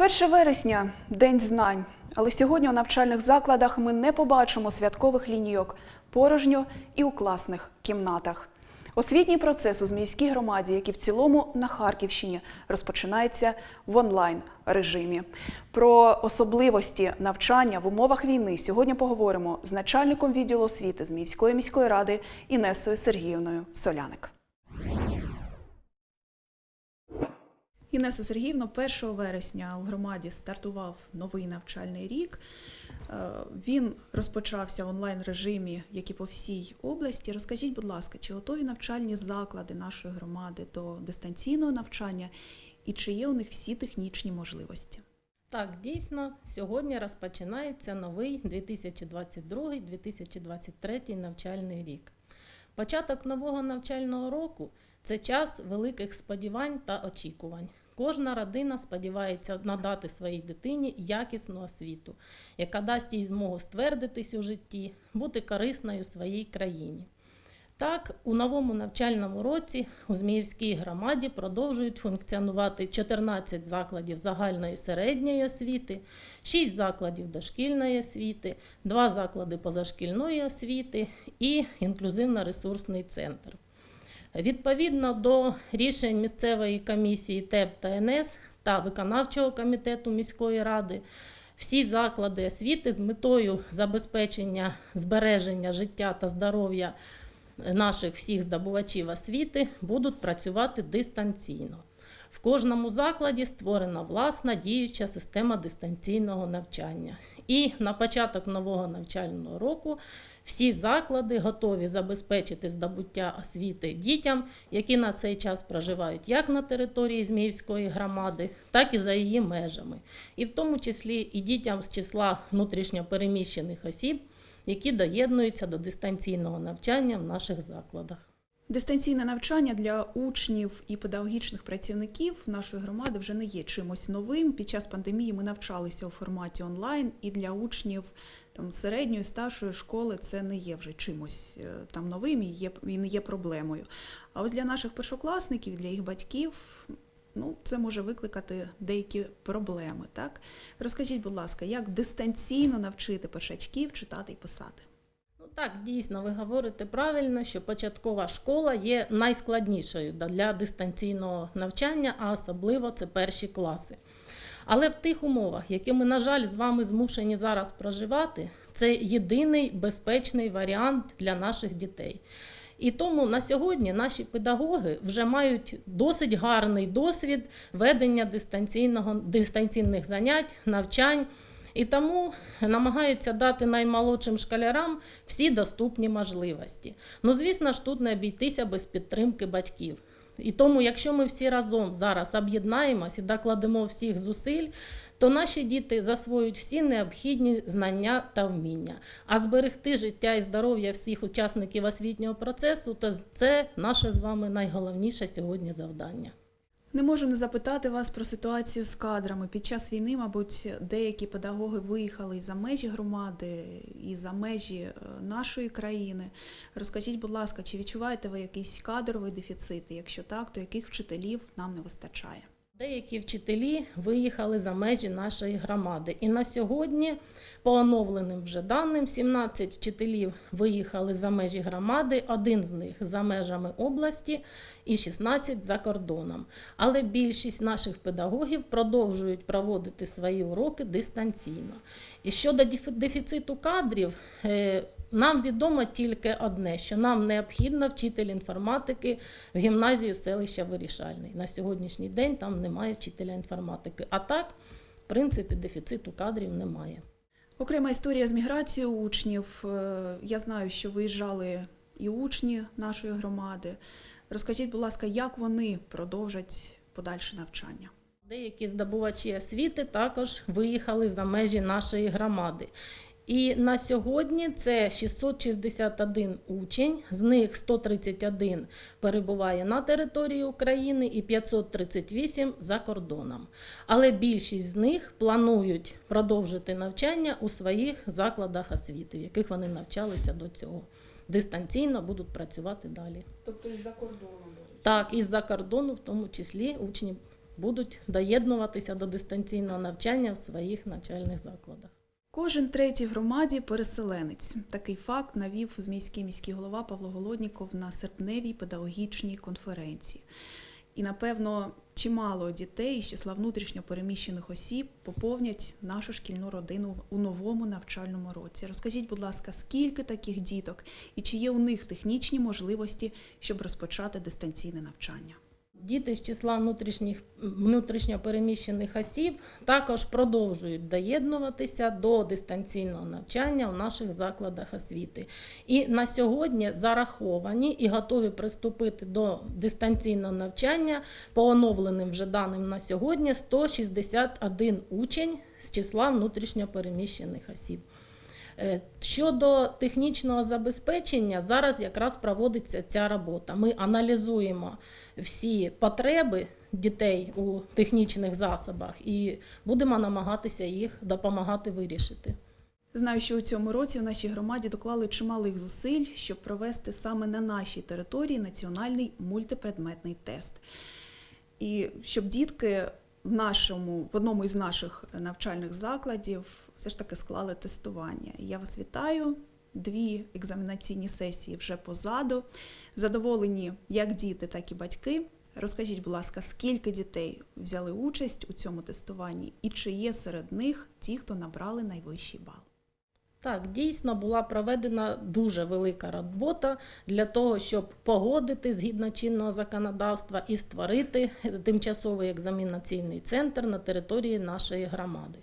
1 вересня день знань. Але сьогодні у навчальних закладах ми не побачимо святкових лінійок порожньо і у класних кімнатах. Освітній процес у Зміївській громаді, як і в цілому на Харківщині, розпочинається в онлайн режимі. Про особливості навчання в умовах війни сьогодні поговоримо з начальником відділу освіти Зміївської міської ради Інесою Сергіївною Соляник. Інесо Сергіївно, 1 вересня у громаді стартував новий навчальний рік. Е, Він розпочався в онлайн режимі, як і по всій області. Розкажіть, будь ласка, чи готові навчальні заклади нашої громади до дистанційного навчання і чи є у них всі технічні можливості? Так, дійсно, сьогодні розпочинається новий 2022-2023 навчальний рік. Початок нового навчального року це час великих сподівань та очікувань. Кожна родина сподівається надати своїй дитині якісну освіту, яка дасть їй змогу ствердитись у житті, бути корисною своїй країні. Так, у новому навчальному році у Зміївській громаді продовжують функціонувати 14 закладів загальної середньої освіти, 6 закладів дошкільної освіти, 2 заклади позашкільної освіти і інклюзивно-ресурсний центр. Відповідно до рішень місцевої комісії ТЕП та НС та виконавчого комітету міської ради, всі заклади освіти з метою забезпечення збереження життя та здоров'я наших всіх здобувачів освіти будуть працювати дистанційно. В кожному закладі створена власна діюча система дистанційного навчання. І на початок нового навчального року всі заклади готові забезпечити здобуття освіти дітям, які на цей час проживають як на території Зміївської громади, так і за її межами, і в тому числі і дітям з числа внутрішньопереміщених осіб, які доєднуються до дистанційного навчання в наших закладах. Дистанційне навчання для учнів і педагогічних працівників нашої громади вже не є чимось новим. Під час пандемії ми навчалися у форматі онлайн, і для учнів там середньої старшої школи це не є вже чимось е, там новим і є і не є проблемою. А ось для наших першокласників, для їх батьків. Ну, це може викликати деякі проблеми. Так розкажіть, будь ласка, як дистанційно навчити першачків читати і писати? Так, дійсно, ви говорите правильно, що початкова школа є найскладнішою для дистанційного навчання, а особливо це перші класи. Але в тих умовах, які ми, на жаль, з вами змушені зараз проживати, це єдиний безпечний варіант для наших дітей. І тому на сьогодні наші педагоги вже мають досить гарний досвід ведення дистанційного, дистанційних занять, навчань. І тому намагаються дати наймолодшим школярам всі доступні можливості. Ну, звісно ж, тут не обійтися без підтримки батьків. І тому, якщо ми всі разом зараз об'єднаємось і докладемо всіх зусиль, то наші діти засвоюють всі необхідні знання та вміння. А зберегти життя і здоров'я всіх учасників освітнього процесу то це наше з вами найголовніше сьогодні завдання. Не можу не запитати вас про ситуацію з кадрами. Під час війни, мабуть, деякі педагоги виїхали і за межі громади, і за межі е, нашої країни. Розкажіть, будь ласка, чи відчуваєте ви якийсь кадровий дефіцит? Якщо так, то яких вчителів нам не вистачає? Деякі вчителі виїхали за межі нашої громади. І на сьогодні, по оновленим вже даним, 17 вчителів виїхали за межі громади, один з них за межами області і 16 за кордоном. Але більшість наших педагогів продовжують проводити свої уроки дистанційно. І щодо дефіциту кадрів, е, нам відомо тільки одне, що нам необхідно вчитель інформатики в гімназію селища Вирішальний. На сьогоднішній день там немає вчителя інформатики. А так, в принципі, дефіциту кадрів немає. Окрема історія з міграцією учнів. Е, Я знаю, що виїжджали і учні нашої громади. Розкажіть, будь ласка, як вони продовжать подальше навчання? Деякі здобувачі освіти також виїхали за межі нашої громади. І на сьогодні це 661 учень, з них 131 перебуває на території України і 538 за кордоном. Але більшість з них планують продовжити навчання у своїх закладах освіти, в яких вони навчалися до цього. Дистанційно будуть працювати далі. Тобто із-за кордону. Так, і з-за кордону, в тому числі учні будуть доєднуватися до дистанційного навчання в своїх навчальних закладах. Кожен третій громаді переселенець. Такий факт навів Зміївський міський голова Павло Голодніков на серпневій педагогічній конференції. І, напевно, чимало дітей з числа внутрішньо переміщених осіб поповнять нашу шкільну родину у новому навчальному році. Розкажіть, будь ласка, скільки таких діток і чи є у них технічні можливості, щоб розпочати дистанційне навчання? Діти з числа внутрішніх внутрішньо переміщених осіб також продовжують доєднуватися до дистанційного навчання в наших закладах освіти. І на сьогодні зараховані і готові приступити до дистанційного навчання по оновленим вже даним на сьогодні 161 учень з числа внутрішньо переміщених осіб. Е, Щодо технічного забезпечення, зараз якраз проводиться ця робота. Ми аналізуємо всі потреби дітей у технічних засобах і будемо намагатися їх допомагати вирішити. Знаю, що у цьому році в нашій громаді доклали чималих зусиль, щоб провести саме на нашій території національний мультипредметний тест. І щоб дітки в нашому, в одному із наших навчальних закладів все ж таки склали тестування. Я вас вітаю. Дві екзаменаційні сесії вже позаду. Задоволені як діти, так і батьки. Розкажіть, будь ласка, скільки дітей взяли участь у цьому тестуванні, і чи є серед них ті, хто набрали найвищий бал? Так, дійсно була проведена дуже велика робота для того, щоб погодити згідно чинного законодавства і створити тимчасовий екзаменаційний центр на території нашої громади.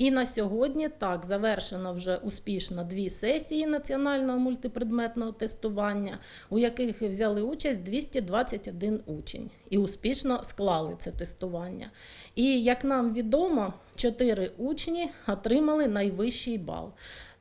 І на сьогодні так завершено вже успішно дві сесії національного мультипредметного тестування, у яких взяли участь 221 учень і успішно склали це тестування. І як нам відомо, чотири учні отримали найвищий бал.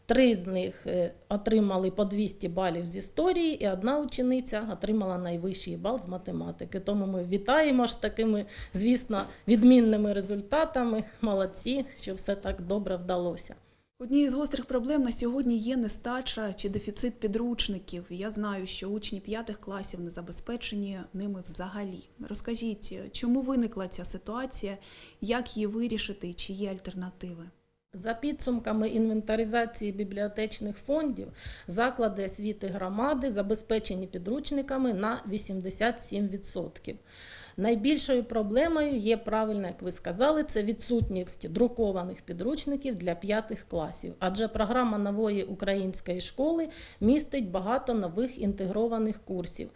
Три з них е, отримали по 200 балів з історії, і одна учениця отримала найвищий бал з математики. Тому ми вітаємо ж такими, звісно, відмінними результатами. Молодці, що все так добре вдалося. Однією з гострих проблем на сьогодні є нестача чи дефіцит підручників. Я знаю, що учні п'ятих класів не забезпечені ними взагалі. Розкажіть, чому виникла ця ситуація, як її вирішити і чи є альтернативи? За підсумками інвентаризації бібліотечних фондів, заклади освіти громади забезпечені підручниками на 87%. Найбільшою проблемою є правильно, як ви сказали, це відсутність друкованих підручників для п'ятих класів, адже програма нової української школи містить багато нових інтегрованих курсів.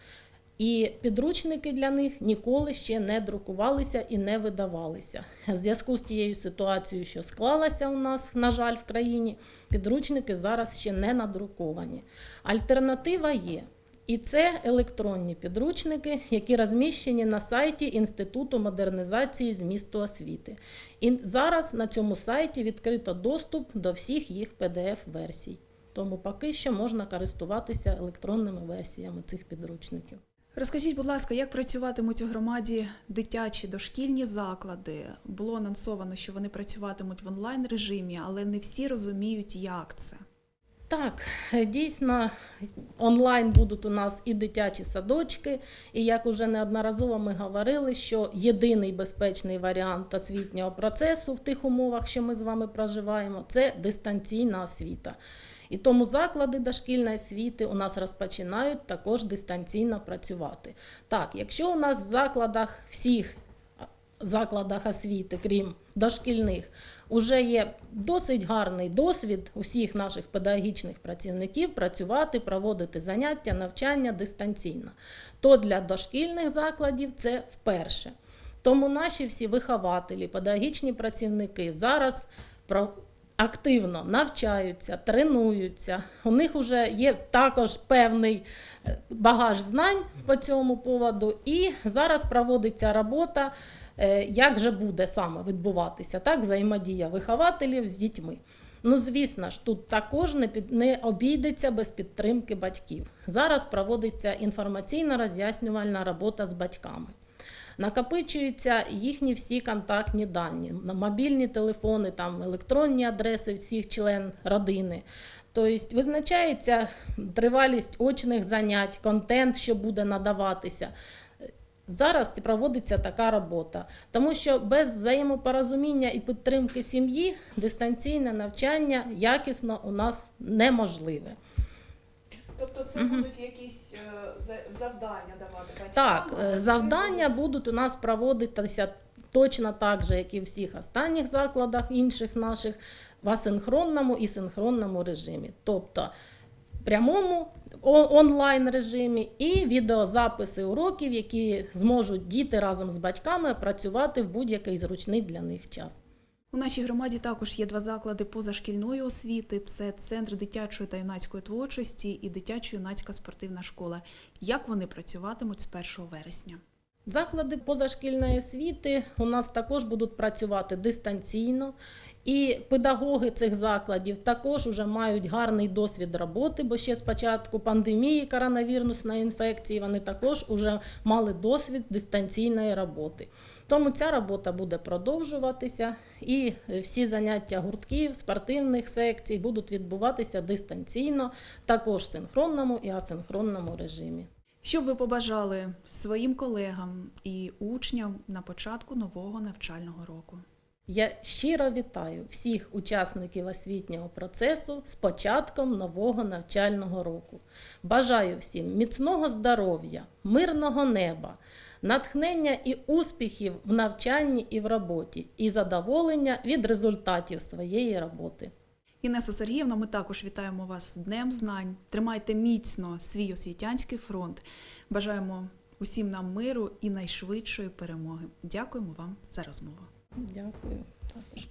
І підручники для них ніколи ще не друкувалися і не видавалися. В зв'язку з тією ситуацією, що склалася у нас, на жаль, в країні, підручники зараз ще не надруковані. Альтернатива є. І це електронні підручники, які розміщені на сайті Інституту модернізації змісту освіти. І зараз на цьому сайті відкрито доступ до всіх їх PDF-версій. Тому поки що можна користуватися електронними версіями цих підручників. Розкажіть, будь ласка, як працюватимуть у громаді дитячі дошкільні заклади? Було анонсовано, що вони працюватимуть в онлайн режимі, але не всі розуміють, як це. Так, дійсно, онлайн будуть у нас і дитячі садочки, і як уже неодноразово ми говорили, що єдиний безпечний варіант освітнього процесу в тих умовах, що ми з вами проживаємо, це дистанційна освіта. І тому заклади дошкільної освіти у нас розпочинають також дистанційно працювати. Так, якщо у нас в закладах всіх закладах освіти, крім дошкільних, вже є досить гарний досвід усіх наших педагогічних працівників працювати, проводити заняття, навчання дистанційно. То для дошкільних закладів це вперше. Тому наші всі вихователі, педагогічні працівники зараз активно навчаються, тренуються. У них вже є також певний е, багаж знань по цьому поводу, і зараз проводиться робота, як же буде саме відбуватися так, взаємодія вихователів з дітьми. Ну, звісно ж, тут також не, під, не обійдеться без підтримки батьків. Зараз проводиться інформаційно роз'яснювальна робота з батьками. Накопичуються їхні всі контактні дані, мобільні телефони, там електронні адреси всіх член родини. Тобто визначається тривалість очних занять, контент, що буде надаватися. Зараз проводиться така робота, тому що без взаємопорозуміння і підтримки сім'ї дистанційне навчання якісно у нас неможливе. Тобто це будуть якісь е, завдання давати батькам? Так, е, завдання будуть у нас проводитися точно так же, як і в всіх останніх закладах інших наших, в асинхронному і синхронному режимі. Тобто прямому онлайн режимі і відеозаписи уроків, які зможуть діти разом з батьками працювати в будь-який зручний для них час. У нашій громаді також є два заклади позашкільної освіти: це центр дитячої та юнацької творчості і дитячо-юнацька спортивна школа. Як вони працюватимуть з 1 вересня? Заклади позашкільної освіти у нас також будуть працювати дистанційно, і педагоги цих закладів також вже мають гарний досвід роботи, бо ще з початку пандемії коронавірусної інфекції вони також вже мали досвід дистанційної роботи. Тому ця робота буде продовжуватися, і всі заняття гуртків, спортивних секцій будуть відбуватися дистанційно, також в синхронному і асинхронному режимі. Що б ви побажали своїм колегам і учням на початку нового навчального року? Я щиро вітаю всіх учасників освітнього процесу з початком нового навчального року. Бажаю всім міцного здоров'я, мирного неба, натхнення і успіхів в навчанні і в роботі, і задоволення від результатів своєї роботи. Інесо Сергіївна, ми також вітаємо вас з Днем Знань. Тримайте міцно свій освітянський фронт. Бажаємо усім нам миру і найшвидшої перемоги. Дякуємо вам за розмову. Дякую також.